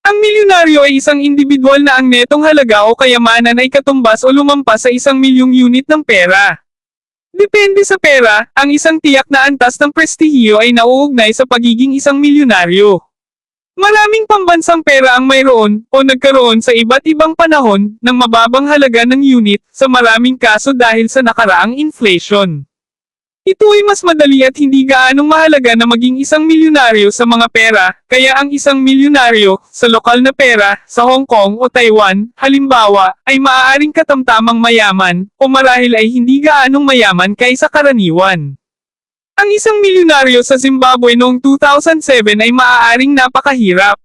Ang milyonaryo ay isang individual na ang netong halaga o kayamanan ay katumbas o lumampas sa isang milyong unit ng pera. Depende sa pera, ang isang tiyak na antas ng prestihiyo ay nauugnay sa pagiging isang milyonaryo. Maraming pambansang pera ang mayroon o nagkaroon sa iba't ibang panahon ng mababang halaga ng unit sa maraming kaso dahil sa nakaraang inflation. Ito ay mas madali at hindi gaanong mahalaga na maging isang milyonaryo sa mga pera, kaya ang isang milyonaryo sa lokal na pera sa Hong Kong o Taiwan, halimbawa, ay maaaring katamtamang mayaman o marahil ay hindi gaanong mayaman kaysa karaniwan. Ang isang milyonaryo sa Zimbabwe noong 2007 ay maaaring napakahirap.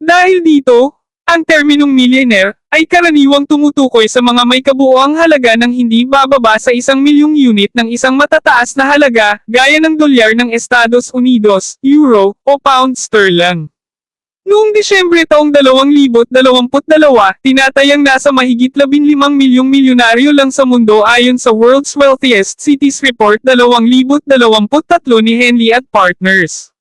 Dahil dito, ang terminong millionaire ay karaniwang tumutukoy sa mga may kabuoang halaga ng hindi bababa sa isang milyong unit ng isang matataas na halaga gaya ng dolyar ng Estados Unidos, euro, o pound sterling. Noong Disyembre taong 2022, tinatayang nasa mahigit 15 milyong milyonaryo lang sa mundo ayon sa World's Wealthiest Cities Report 2023 ni Henley at Partners.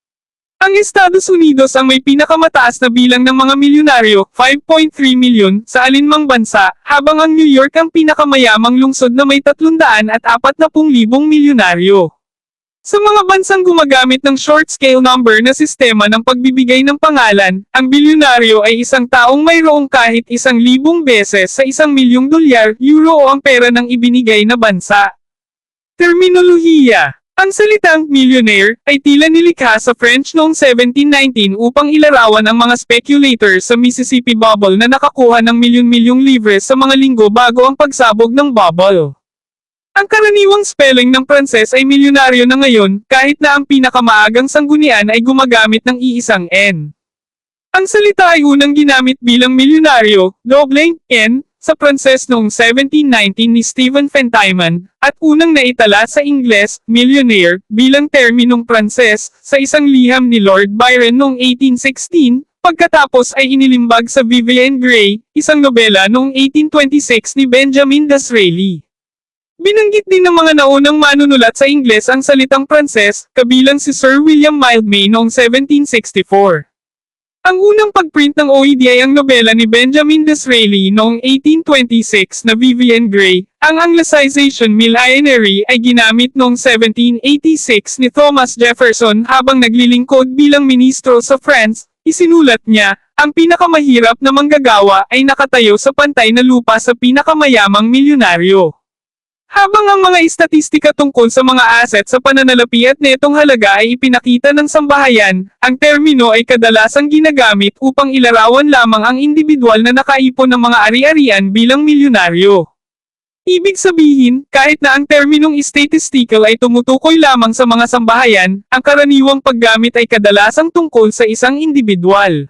Ang Estados Unidos ang may pinakamataas na bilang ng mga milyonaryo, 5.3 milyon, sa alinmang bansa, habang ang New York ang pinakamayamang lungsod na may 300 at 40 libong milyonaryo. Sa mga bansang gumagamit ng short-scale number na sistema ng pagbibigay ng pangalan, ang bilyonaryo ay isang taong mayroong kahit isang libong beses sa isang milyong dolyar, euro o ang pera ng ibinigay na bansa. Terminolohiya ang salitang millionaire ay tila nilikha sa French noong 1719 upang ilarawan ang mga speculators sa Mississippi Bubble na nakakuha ng milyon-milyong livres sa mga linggo bago ang pagsabog ng bubble. Ang karaniwang spelling ng Pranses ay milyonaryo na ngayon kahit na ang pinakamaagang sanggunian ay gumagamit ng iisang N. Ang salita ay unang ginamit bilang milyonaryo, doble N, sa Pranses noong 1719 ni Stephen Fentiman, at unang naitala sa Ingles, millionaire, bilang terminong Pranses, sa isang liham ni Lord Byron noong 1816, pagkatapos ay inilimbag sa Vivian Gray, isang nobela noong 1826 ni Benjamin Disraeli. Binanggit din ng mga naunang manunulat sa Ingles ang salitang Pranses, kabilang si Sir William Mildmay noong 1764. Ang unang pagprint ng OED ay ang nobela ni Benjamin Disraeli noong 1826 na Vivian Gray. Ang Anglicization millenary ay ginamit noong 1786 ni Thomas Jefferson habang naglilingkod bilang ministro sa France. Isinulat niya, ang pinakamahirap na manggagawa ay nakatayo sa pantay na lupa sa pinakamayamang milyonaryo. Habang ang mga istatistika tungkol sa mga asset sa pananalapi at netong halaga ay ipinakita ng sambahayan, ang termino ay kadalasang ginagamit upang ilarawan lamang ang individual na nakaipon ng mga ari-arian bilang milyonaryo. Ibig sabihin, kahit na ang terminong statistical ay tumutukoy lamang sa mga sambahayan, ang karaniwang paggamit ay kadalasang tungkol sa isang individual.